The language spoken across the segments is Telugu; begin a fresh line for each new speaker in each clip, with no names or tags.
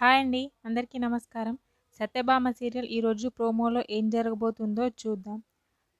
హాయ్ అండి అందరికీ నమస్కారం. సత్యభామ సీరియల్ ఈరోజు ప్రోమోలో ఏం జరగబోతుందో చూద్దాం.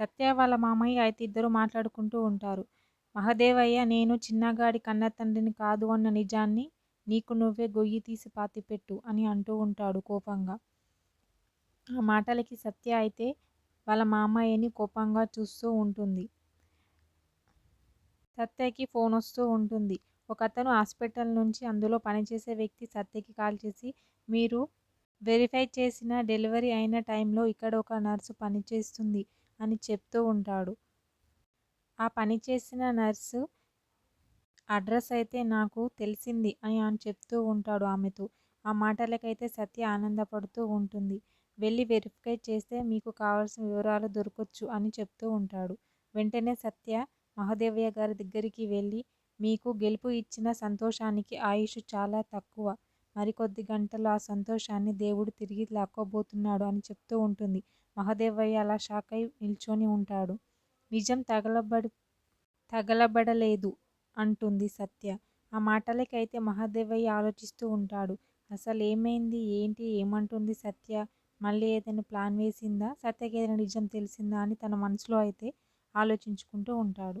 సత్య వాళ్ళ మామయ్య అయితే ఇద్దరు మాట్లాడుకుంటూ ఉంటారు. మహదేవయ్య నేను చిన్నగాడి కన్న తండ్రిని కాదు అన్న నిజాన్ని నీకు నువ్వే గొయ్యి తీసి పాతిపెట్టు అని అంటూ ఉంటాడు కోపంగా. ఆ మాటలకి సత్య అయితే వాళ్ళ మామయ్యని కోపంగా చూస్తూ ఉంటుంది. సత్యకి ఫోన్ వస్తూ ఉంటుంది. ఒకతను హాస్పిటల్ నుంచి అందులో పనిచేసే వ్యక్తి సత్యకి కాల్ చేసి మీరు వెరిఫై చేసిన డెలివరీ అయిన టైంలో ఇక్కడ ఒక నర్సు పనిచేస్తుంది అని చెప్తూ ఉంటాడు. ఆ పనిచేసిన నర్సు అడ్రస్ అయితే నాకు తెలిసింది అని అని చెప్తూ ఉంటాడు ఆమెతో. ఆ మాటలకైతే సత్య ఆనందపడుతూ ఉంటుంది. వెళ్ళి వెరిఫై చేస్తే మీకు కావాల్సిన వివరాలు దొరకవచ్చు అని చెప్తూ ఉంటాడు. వెంటనే సత్య మహాదేవయ్య గారి దగ్గరికి వెళ్ళి మీకు గెలుపు ఇచ్చిన సంతోషానికి ఆయుష్ చాలా తక్కువ. మరికొద్ది గంటలు ఆ సంతోషాన్ని దేవుడు తిరిగి లాక్కోబోతున్నాడు అని చెప్తూ ఉంటుంది. మహదేవయ్య అలా షాక్ అయి నిల్చొని ఉంటాడు. నిజం తగలబడి తగలబడలేదు అంటుంది సత్య. ఆ మాటలకైతే మహాదేవయ్య ఆలోచిస్తూ ఉంటాడు. అసలు ఏమైంది ఏంటి? ఏమంటుంది సత్య? మళ్ళీ ఏదైనా ప్లాన్ వేసిందా? సత్యకి ఏదైనా నిజం తెలిసిందా అని తన మనసులో అయితే ఆలోచించుకుంటూ ఉంటాడు.